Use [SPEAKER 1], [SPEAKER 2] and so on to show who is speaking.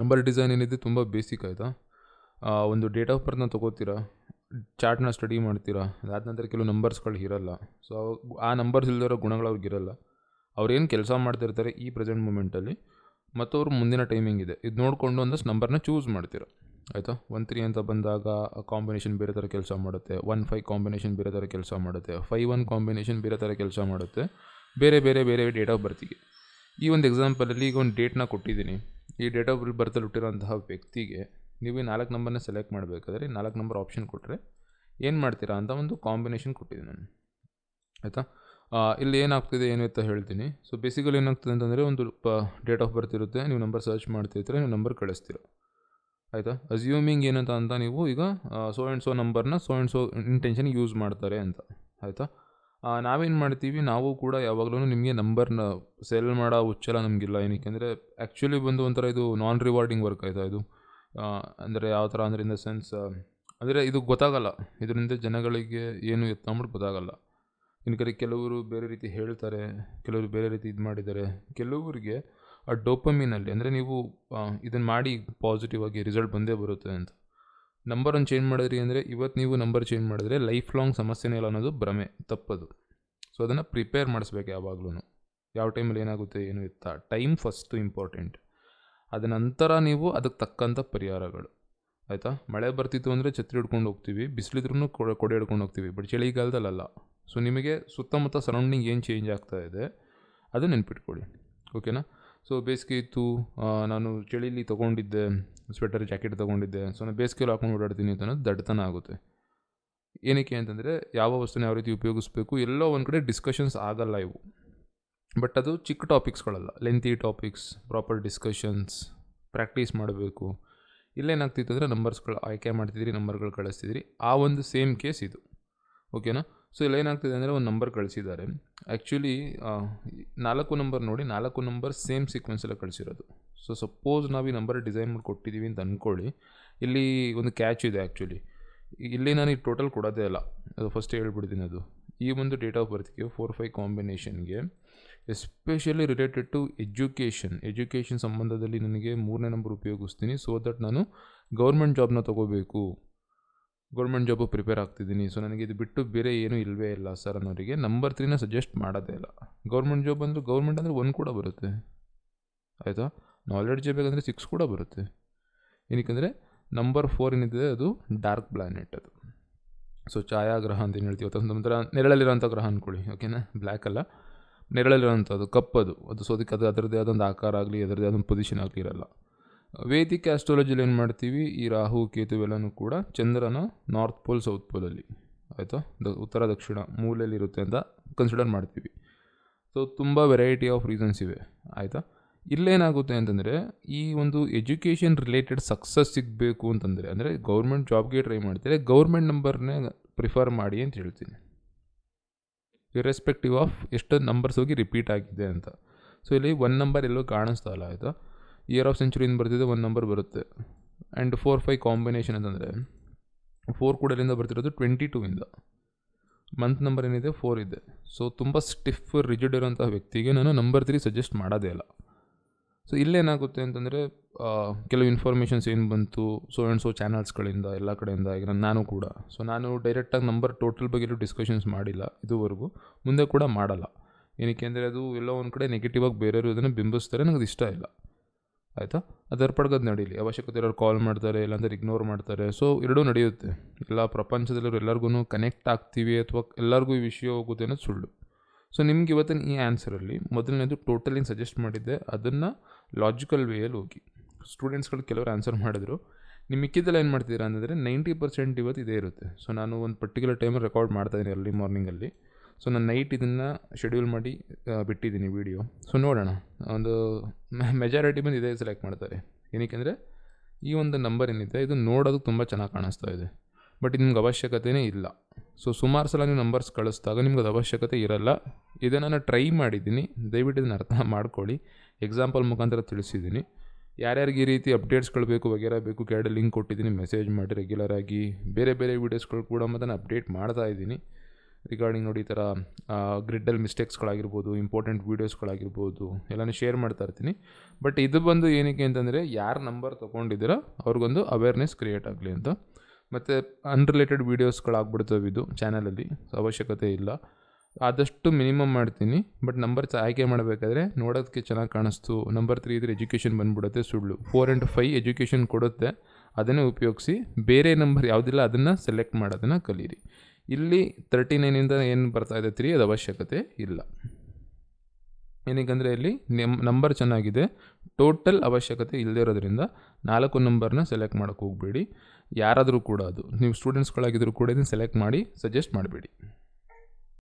[SPEAKER 1] Number design ಏನಿದೆ ತುಂಬ basic ಆಯಿತಾ? ಒಂದು ಡೇಟ್ ಆಫ್ ಬರ್ತ್ನ ತೊಗೋತೀರಾ? ಚಾರ್ಟ್ನ ಸ್ಟಡಿ ಮಾಡ್ತೀರಾ? ಅದಾದ ನಂತರ ಕೆಲವು ನಂಬರ್ಸ್ಗಳು ಇರಲ್ಲ. ಸೊ ಆ ನಂಬರ್ಸ್ ಇಲ್ದಿರೋ ಗುಣಗಳು ಅವ್ರಿಗಿರಲ್ಲ ಅವ್ರೇನು ಕೆಲಸ ಮಾಡ್ತಿರ್ತಾರೆ ಈ ಪ್ರೆಸೆಂಟ್ ಮೂಮೆಂಟಲ್ಲಿ ಮತ್ತು ಅವ್ರ ಮುಂದಿನ ಟೈಮಿಂಗ್ ಇದೆ. ಇದು ನೋಡಿಕೊಂಡು ಒಂದಷ್ಟು ನಂಬರ್ನ ಚೂಸ್ ಮಾಡ್ತೀರಾ. ಆಯಿತಾ? ಒನ್ ತ್ರೀ ಅಂತ ಬಂದಾಗ ಕಾಂಬಿನೇಷನ್ ಬೇರೆ ಥರ ಕೆಲಸ ಮಾಡುತ್ತೆ. ಒನ್ ಫೈವ್ ಕಾಂಬಿನೇಷನ್ ಬೇರೆ ಥರ ಕೆಲಸ ಮಾಡುತ್ತೆ. ಫೈವ್ ಒನ್ ಕಾಂಬಿನೇಷನ್ ಬೇರೆ ಥರ ಕೆಲಸ ಮಾಡುತ್ತೆ. ಬೇರೆ ಬೇರೆ ಬೇರೆ ಡೇಟ್ ಆಫ್ ಬರ್ತಿಗೆ ಈ ಒಂದು ಎಕ್ಸಾಂಪಲಲ್ಲಿ ಈಗ ಒಂದು ಡೇಟ್ನ ಕೊಟ್ಟಿದ್ದೀನಿ ಈ ಡೇಟ್ ಆಫ್ ಬರ್ತಲ್ಲಿ ಹುಟ್ಟಿರೋಂತಹ ವ್ಯಕ್ತಿಗೆ ನೀವು ಈ ನಾಲ್ಕು ನಂಬರ್ನ ಸೆಲೆಕ್ಟ್ ಮಾಡಬೇಕಾದ್ರೆ ನಾಲ್ಕು ನಂಬರ್ ಆಪ್ಷನ್ ಕೊಟ್ಟರೆ ಏನು ಮಾಡ್ತೀರಾ ಅಂತ ಒಂದು ಕಾಂಬಿನೇಷನ್ ಕೊಟ್ಟಿದ್ದೀನಿ ನಾನು. ಆಯಿತಾ? ಇಲ್ಲಿ ಏನಾಗ್ತಿದೆ, ಏನು ಅಂತ ಹೇಳ್ತೀನಿ. ಸೊ ಬೇಸಿಕಲಿ ಏನಾಗ್ತದೆ ಅಂತಂದರೆ ಒಂದು ಡೇಟ್ ಆಫ್ ಬರ್ತ್ ಇರುತ್ತೆ. ನೀವು ನಂಬರ್ ಸರ್ಚ್ ಮಾಡ್ತಿರ್ತೀರ ನೀವು ನಂಬರ್ ಕಳಿಸ್ತೀರ. ಆಯಿತಾ? ಅಸ್ಯೂಮಿಂಗ್ ಏನಂತ ಅಂತ ನೀವು ಈಗ ಸೋ ಆ್ಯಂಡ್ ಸೋ ನಂಬರ್ನ so and so intention use ಮಾಡ್ತಾರೆ ಅಂತ. ಆಯಿತಾ? ನಾವೇನು ಮಾಡ್ತೀವಿ, ನಾವು ಕೂಡ ಯಾವಾಗಲೂ ನಿಮಗೆ ನಂಬರ್ನ ಸೆಲ್ ಮಾಡೋ ಹುಚ್ಚೆಲ್ಲ ನಮಗಿಲ್ಲ. ಏನಕ್ಕೆ ಅಂದರೆ ಆ್ಯಕ್ಚುಲಿ ಬಂದು ಒಂಥರ ಇದು ನಾನ್ ರಿವಾರ್ಡಿಂಗ್ ವರ್ಕ್ ಆಯಿತಾ ಇದು? ಅಂದರೆ ಯಾವ ಥರ ಅಂದರೆ ಇನ್ ದ ಸೆನ್ಸ್ ಅಂದರೆ ಇದು ಗೊತ್ತಾಗಲ್ಲ. ಇದರಿಂದ ಜನಗಳಿಗೆ ಏನು ಎತ್ತಂಬಿಟ್ಟು ಗೊತ್ತಾಗಲ್ಲ. ಇನ್ನು ಕೆಲವರು ಬೇರೆ ರೀತಿ ಹೇಳ್ತಾರೆ, ಕೆಲವರು ಬೇರೆ ರೀತಿ ಇದು ಮಾಡಿದ್ದಾರೆ. ಕೆಲವರಿಗೆ ಆ ಡೋಪಮಿನಲ್ಲಿ ಅಂದರೆ ನೀವು ಇದನ್ನು ಮಾಡಿ ಪಾಸಿಟಿವ್ ಆಗಿ ರಿಸಲ್ಟ್ ಬಂದೇ ಬರುತ್ತೆ ಅಂತ. ನಂಬರನ್ನು ಚೇಂಜ್ ಮಾಡಿದ್ರಿ ಅಂದರೆ ಇವತ್ತು ನೀವು ನಂಬರ್ ಚೇಂಜ್ ಮಾಡಿದ್ರೆ ಲೈಫ್ ಲಾಂಗ್ ಸಮಸ್ಯೆನೇ ಇಲ್ಲ ಅನ್ನೋದು ಭ್ರಮೆ, ತಪ್ಪದು. ಸೊ ಅದನ್ನು ಪ್ರಿಪೇರ್ ಮಾಡಿಸ್ಬೇಕು ಯಾವಾಗಲೂ ಯಾವ ಟೈಮಲ್ಲಿ ಏನಾಗುತ್ತೆ ಏನು ಇತ್ತ? ಟೈಮ್ ಫಸ್ಟು ಇಂಪಾರ್ಟೆಂಟ್ ಅದ ನಂತರ ನೀವು ಅದಕ್ಕೆ ತಕ್ಕಂಥ ಪರಿಹಾರಗಳು. ಆಯಿತಾ? ಮಳೆ ಬರ್ತಿತ್ತು ಅಂದರೆ ಛತ್ರಿ ಹಿಡ್ಕೊಂಡು ಹೋಗ್ತೀವಿ ಬಿಸಿಲಿದ್ರೂ ಕೊಡೆ ಕೊಡೆ ಹಿಡ್ಕೊಂಡು ಹೋಗ್ತೀವಿ ಬಟ್ ಚಳಿಗಾಲದಲ್ಲ ಸೊ ನಿಮಗೆ ಸುತ್ತಮುತ್ತ ಸರೌಂಡಿಂಗ್ ಏನು ಚೇಂಜ್ ಆಗ್ತಾ ಇದೆ, ಅದು ನೆನ್ಪಿಟ್ಕೊಳ್ಳಿ. ಓಕೆನಾ ಸೊ ಬೇಸಿಗೆ ಇತ್ತು ನಾನು ಚಳಿಲಿ ತೊಗೊಂಡಿದ್ದೆ ಸ್ವೆಟರ್ ಜಾಕೆಟ್ ತೊಗೊಂಡಿದ್ದೆ. ಸೊ ನಾನು ಬೇಸಿಗೆಯಲ್ಲಿ ಹಾಕೊಂಡು ಓಡಾಡ್ತೀನಿ ಅಂತ ಅನ್ನೋದು ದಡ್ತನ ಆಗುತ್ತೆ. ಏನಕ್ಕೆ ಅಂತಂದರೆ, ಯಾವ ವಸ್ತುನ ಯಾವ ರೀತಿ ಉಪಯೋಗಿಸ್ಬೇಕು, ಎಲ್ಲೋ ಒಂದು ಕಡೆ ಡಿಸ್ಕಷನ್ಸ್ ಆಗಲ್ಲ ಇವು. ಬಟ್ ಅದು ಚಿಕ್ಕ ಟಾಪಿಕ್ಸ್ಗಳಲ್ಲ lengthy topics proper discussions practice ಮಾಡಬೇಕು. ಇಲ್ಲೇನಾಗ್ತಿತ್ತು ಅಂದರೆ ನಂಬರ್ಸ್ಗಳು ಆಯ್ಕೆ ಮಾಡ್ತಿದ್ರಿ ನಂಬರ್ಗಳು ಕಳಿಸ್ತಿದ್ರಿ. ಆ ಒಂದು ಸೇಮ್ ಕೇಸ್ ಇದು. ಓಕೆನಾ ಸೊ ಇಲ್ಲಿ ಏನಾಗ್ತಿದೆ ಅಂದರೆ ಒಂದು ನಂಬರ್ ಕಳಿಸಿದ್ದಾರೆ. ಆ್ಯಕ್ಚುಲಿ ನಾಲ್ಕು ನಂಬರ್ ನೋಡಿ, ನಾಲ್ಕು ನಂಬರ್ ಸೇಮ್ ಸೀಕ್ವೆನ್ಸಲ್ಲೇ ಕಳಿಸಿರೋದು. ಸೊ ಸಪೋಸ್ ನಾವು ಈ ನಂಬರ್ ಡಿಸೈನ್ ಮಾಡಿ ಕೊಟ್ಟಿದ್ದೀವಿ ಅಂತ ಅಂದ್ಕೊಳ್ಳಿ ಇಲ್ಲಿ ಒಂದು ಕ್ಯಾಚ್ ಇದೆ ಆ್ಯಕ್ಚುಲಿ ಇಲ್ಲಿ ನಾನು ಈ ಟೋಟಲ್ ಕೊಡೋದೇ ಅಲ್ಲ. ಅದು ಫಸ್ಟ್ ಹೇಳ್ಬಿಡ್ತೀನಿ ಅದು. ಈ ಒಂದು ಡೇಟ್ ಆಫ್ ಬರ್ತ್ಗೆ four five ಕಾಂಬಿನೇಷನ್ಗೆ especially related to education education ಸಂಬಂಧದಲ್ಲಿ ನನಗೆ ಮೂರನೇ ನಂಬರ್ ಉಪಯೋಗಿಸ್ತೀನಿ ಸೊ ದಟ್ ನಾನು ಗೌರ್ಮೆಂಟ್ ಜಾಬ್ನ ತೊಗೋಬೇಕು. ಗೌರ್ಮೆಂಟ್ ಜಾಬು ಪ್ರಿಪೇರ್ ಆಗ್ತಿದ್ದೀನಿ. ಸೊ ನನಗೆ ಇದು ಬಿಟ್ಟು ಬೇರೆ ಏನೂ ಇಲ್ಲವೇ ಇಲ್ಲ ಸರ್ ಅನ್ನೋರಿಗೆ ನಂಬರ್ ತ್ರೀನ ಸಜೆಸ್ಟ್ ಮಾಡೋದೇ ಇಲ್ಲ. ಗೌರ್ಮೆಂಟ್ ಜಾಬ್ ಅಂದರೆ ಗೌರ್ಮೆಂಟ್ ಅಂದರೆ ಒನ್ ಕೂಡ ಬರುತ್ತೆ. ಆಯಿತಾ? ನಾಲೆಡ್ಜ್ ಬೇಕಂದರೆ ಸಿಕ್ಸ್ ಕೂಡ ಬರುತ್ತೆ. ಏನಕ್ಕೆ ನಂಬರ್ ಫೋರ್ ಏನಿದೆ ಅದು ಡಾರ್ಕ್ ಪ್ಲಾನೆಟ್ ಅದು. ಸೊ ಛಾಯಾಗ್ರಹ ಅಂತ ಏನು ಹೇಳ್ತೀವಿ? ಒಂಥರ ನೆರಳಲ್ಲಿರೋಂಥ ಗ್ರಹ ಅಂದ್ಕೊಳ್ಳಿ ಓಕೆನಾ ಬ್ಲ್ಯಾಕ್ ಅಲ್ಲ. ನೆರಳಲ್ಲಿರೋಂಥದ್ದು ಕಪ್ಪದು. ಅದು ಸೊ ಅದಕ್ಕೆ ಅದು ಅದರದ್ದೇ ಆದೊಂದು ಆಕಾರ ಆಗಲಿ, ಅದರದ್ದೇ ಆದೊಂದು ಪೊಸಿಷನ್ ಆಗಲಿ ಇರಲ್ಲ. ವೇದಿಕ ಆಸ್ಟ್ರಾಲಜಿಲಿ ಏನು ಮಾಡ್ತೀವಿ? ಈ ರಾಹು, ಕೇತು ಇವೆಲ್ಲನೂ ಕೂಡ ಚಂದ್ರನ ನಾರ್ತ್ ಪೋಲ್ ಸೌತ್ ಪೋಲಲ್ಲಿ ಆಯಿತಾ? ದ ಉತ್ತರ, ದಕ್ಷಿಣ ಮೂಲೆಯಲ್ಲಿರುತ್ತೆ ಅಂತ ಕನ್ಸಿಡರ್ ಮಾಡ್ತೀವಿ. ಸೊ ತುಂಬ ವೆರೈಟಿ ಆಫ್ ರೀಸನ್ಸ್ ಇವೆ. ಆಯಿತಾ? ಇಲ್ಲೇನಾಗುತ್ತೆ ಅಂತಂದರೆ, ಈ ಒಂದು ಎಜುಕೇಷನ್ ರಿಲೇಟೆಡ್ ಸಕ್ಸಸ್ ಸಿಗಬೇಕು ಅಂತಂದರೆ, ಅಂದರೆ ಗೌರ್ಮೆಂಟ್ ಜಾಬ್ಗೆ ಟ್ರೈ ಮಾಡ್ತಾರೆ ಗೌರ್ಮೆಂಟ್ ನಂಬರ್ನೇ ಪ್ರಿಫರ್ ಮಾಡಿ ಅಂತ ಹೇಳ್ತೀನಿ. ಇರೆಸ್ಪೆಕ್ಟಿವ್ ಆಫ್ ಎಷ್ಟು ನಂಬರ್ಸ್ ಹೋಗಿ ರಿಪೀಟ್ ಆಗಿದೆ ಅಂತ. ಸೊ ಇಲ್ಲಿ ಒನ್ ನಂಬರ್ ಎಲ್ಲೋ ಕಾಣಿಸ್ತಾ ಇಲ್ಲ, ಆಯಿತಾ? ಇಯರ್ ಆಫ್ ಸೆಂಚುರಿಯಿಂದ ಬರ್ತಿದೆ, ಒಂದು ನಂಬರ್ ಬರುತ್ತೆ. ಆ್ಯಂಡ್ ಫೋರ್ ಫೈವ್ ಕಾಂಬಿನೇಷನ್ ಅಂತಂದರೆ ಫೋರ್ ಕೂಡ ಎಲ್ಲಿಂದ ಬರ್ತಿರೋದು ಟ್ವೆಂಟಿ ಇಂದ. ಮಂತ್ ನಂಬರ್ ಏನಿದೆ ಫೋರ್ ಇದೆ. ಸೊ ತುಂಬ ಸ್ಟಿಫ್ ರಿಜಿಡ್ ಇರೋಂಥ ವ್ಯಕ್ತಿಗೆ ನಾನು ನಂಬರ್ ತ್ರೀ ಸಜೆಸ್ಟ್ ಮಾಡೋದೇ ಇಲ್ಲ. ಸೊ ಇಲ್ಲೇನಾಗುತ್ತೆ ಅಂತಂದರೆ ಕೆಲವು ಇನ್ಫಾರ್ಮೇಷನ್ಸ್ ಏನು ಬಂತು ಸೊ ಆ್ಯಂಡ್ ಸೊ ಚಾನಲ್ಸ್ಗಳಿಂದ ಎಲ್ಲ ಕಡೆಯಿಂದ, ಈಗ ನಾನು ಕೂಡ. ಸೊ ನಾನು ಡೈರೆಕ್ಟಾಗಿ ನಂಬರ್ ಟೋಟಲ್ ಬಗ್ಗೆ ಡಿಸ್ಕಷನ್ಸ್ ಮಾಡಿಲ್ಲ ಇದುವರೆಗೂ. ಮುಂದೆ ಕೂಡ ಮಾಡಲ್ಲ. ಏನಕ್ಕೆ ಅಂದರೆ ಅದು ಎಲ್ಲೋ ಒಂದು ಕಡೆ ನೆಗೆಟಿವ್ ಆಗಿ ಬೇರೆಯವರು ಇದನ್ನು ಬಿಂಬಿಸ್ತಾರೆ ನನಗೆ ಇಷ್ಟ ಇಲ್ಲ. ಆಯಿತಾ? ಅದರ ಪಡ್ಗದು ನಡೀಲಿ. ಅವಶ್ಯಕತೆ ಇರೋರು ಕಾಲ್ ಮಾಡ್ತಾರೆ, ಇಲ್ಲಾಂದ್ರೆ ಇಗ್ನೋರ್ ಮಾಡ್ತಾರೆ. ಸೊ ಎರಡೂ ನಡೆಯುತ್ತೆ. ಎಲ್ಲ ಪ್ರಪಂಚದಲ್ಲಿರೋ ಎಲ್ಲರಿಗೂ ಕನೆಕ್ಟ್ ಆಗ್ತೀವಿ ಅಥವಾ ಎಲ್ಲರಿಗೂ ಈ ವಿಷಯ ಹೋಗುತ್ತೆ ಅನ್ನೋದು ಸುಳ್ಳು. ಸೊ ನಿಮ್ಗೆ ಇವತ್ತಿನ ಈ ಆನ್ಸರಲ್ಲಿ ಮೊದಲನೇದು ಟೋಟಲಿ ಸಜೆಸ್ಟ್ ಮಾಡಿದ್ದೆ. ಅದನ್ನು ಲಾಜಿಕಲ್ ವೇಯಲ್ಲಿ ಹೋಗಿ. ಸ್ಟೂಡೆಂಟ್ಸ್ಗಳು ಕೆಲವರು ಆನ್ಸರ್ ಮಾಡಿದ್ರು. ನಿಮ್ಮ ಮಿಕ್ಕಿದ್ದೆಲ್ಲ ಏನು ಮಾಡ್ತಿದ್ದೀರಾ ಅಂದರೆ ನೈಂಟಿ ಪರ್ಸೆಂಟ್ ಇವತ್ತು ಇದೇ ಇರುತ್ತೆ. ಸೊ ನಾನು ಒಂದು ಪರ್ಟಿಕ್ಯುಲರ್ ಟೈಮಲ್ಲಿ ರೆಕಾರ್ಡ್ ಮಾಡ್ತಾಯಿದ್ದೀನಿ ಅರ್ಲಿ ಮಾರ್ನಿಂಗಲ್ಲಿ ಸೊ ನಾನು ನೈಟ್ ಇದನ್ನು ಶೆಡ್ಯೂಲ್ ಮಾಡಿ ಬಿಟ್ಟಿದ್ದೀನಿ ವೀಡಿಯೋ ಸೊ ನೋಡೋಣ. ಒಂದು ಮೆಜಾರಿಟಿ ಬಂದು ಇದೇ ಸೆಲೆಕ್ಟ್ ಮಾಡ್ತಾರೆ. ಏನಕ್ಕೆ ಈ ಒಂದು ನಂಬರ್ ಏನಿದೆ, ಇದು ನೋಡೋದಕ್ಕೆ ತುಂಬ ಚೆನ್ನಾಗಿ ಕಾಣಿಸ್ತಾ ಇದೆ. ಬಟ್ ನಿಮ್ಗೆ ಅವಶ್ಯಕತೆಯೇ ಇಲ್ಲ. ಸೊ ಸುಮಾರು ಸಲ ನೀವು ನಂಬರ್ಸ್ ಕಳಿಸ್ದಾಗ ನಿಮ್ಗೆ ಅದು ಅವಶ್ಯಕತೆ ಇರಲ್ಲ. ಇದನ್ನು ನಾನು ಟ್ರೈ ಮಾಡಿದ್ದೀನಿ. ದಯವಿಟ್ಟು ಇದನ್ನು ಅರ್ಥ ಮಾಡ್ಕೊಳ್ಳಿ. ಎಕ್ಸಾಂಪಲ್ ಮುಖಾಂತರ ತಿಳಿಸಿದ್ದೀನಿ. ಯಾರ್ಯಾರಿಗೆ ಈ ರೀತಿ ಅಪ್ಡೇಟ್ಸ್ಗಳು ಬೇಕು, ವಗೇರ ಬೇಕು, ಕೆಳಗಡೆ ಲಿಂಕ್ ಕೊಟ್ಟಿದ್ದೀನಿ ಮೆಸೇಜ್ ಮಾಡಿ ರೆಗ್ಯುಲರ್ ಆಗಿ. ಬೇರೆ ಬೇರೆ ವೀಡಿಯೋಸ್ಗಳು ಕೂಡ ಮತ್ತು ನಾನು ಅಪ್ಡೇಟ್ ಮಾಡ್ತಾ ಇದ್ದೀನಿ. ರಿಗಾರ್ಡಿಂಗ್ ನೋಡಿ ಈ ಥರ ಗ್ರಿಡ್ಡಲ್ಲಿ ಮಿಸ್ಟೇಕ್ಸ್ಗಳಾಗಿರ್ಬೋದು ಇಂಪಾರ್ಟೆಂಟ್ ವೀಡಿಯೋಸ್ಗಳಾಗಿರ್ಬೋದು ಎಲ್ಲನೂ ಶೇರ್ ಮಾಡ್ತಾ ಇರ್ತೀನಿ. ಬಟ್ ಇದು ಬಂದು ಏನಕ್ಕೆ ಅಂತಂದರೆ, ಯಾರು ನಂಬರ್ ತೊಗೊಂಡಿದ್ದೀರೋ ಅವ್ರಿಗೊಂದು ಅವೇರ್ನೆಸ್ ಕ್ರಿಯೇಟ್ ಆಗಲಿ ಅಂತ. ಮತ್ತು ಅನ್ರಿಲೇಟೆಡ್ ವೀಡಿಯೋಸ್ಗಳಾಗ್ಬಿಡ್ತವೆ ಇದು ಚಾನಲಲ್ಲಿ ಅವಶ್ಯಕತೆ ಇಲ್ಲ. ಆದಷ್ಟು ಮಿನಿಮಮ್ ಮಾಡ್ತೀನಿ ಬಟ್ ನಂಬರ್ ಆಯ್ಕೆ ಮಾಡಬೇಕಾದ್ರೆ ನೋಡೋದಕ್ಕೆ ಚೆನ್ನಾಗಿ ಕಾಣಿಸ್ತು. ನಂಬರ್ ತ್ರೀ ಇದ್ರೆ ಎಜುಕೇಷನ್ ಬಂದ್ಬಿಡುತ್ತೆ, ಸುಳ್ಳು. ಫೋರ್ ಆ್ಯಂಡ್ ಫೈ ಎಜುಕೇಷನ್ ಕೊಡುತ್ತೆ, ಅದನ್ನೇ ಉಪಯೋಗಿಸಿ ಬೇರೆ ನಂಬರ್ ಯಾವುದಿಲ್ಲ ಅದನ್ನು ಸೆಲೆಕ್ಟ್ ಮಾಡೋದನ್ನು ಕಲೀರಿ. ಇಲ್ಲಿ ತರ್ಟಿ ನೈನಿಂದ ಏನು ಬರ್ತಾ ಇದೆ? ತ್ರೀ ಅದು ಅವಶ್ಯಕತೆ ಇಲ್ಲ. ಏನಕ್ಕಂದರೆ ಇಲ್ಲಿ ನೆಮ್ ನಂಬರ್ ಚೆನ್ನಾಗಿದೆ. ಟೋಟಲ್ ಅವಶ್ಯಕತೆ ಇಲ್ಲದೇ ಇರೋದ್ರಿಂದ ನಾಲ್ಕು ನಂಬರ್ನ ಸೆಲೆಕ್ಟ್ ಮಾಡೋಕ್ಕೆ ಹೋಗಬೇಡಿ. ಯಾರಾದರೂ ಕೂಡ ಅದು, ನೀವು ಸ್ಟೂಡೆಂಟ್ಸ್ಗಳಾಗಿದ್ದರೂ ಕೂಡ ಇದನ್ನು ಸೆಲೆಕ್ಟ್ ಮಾಡಿ ಸಜೆಸ್ಟ್ ಮಾಡಬೇಡಿ.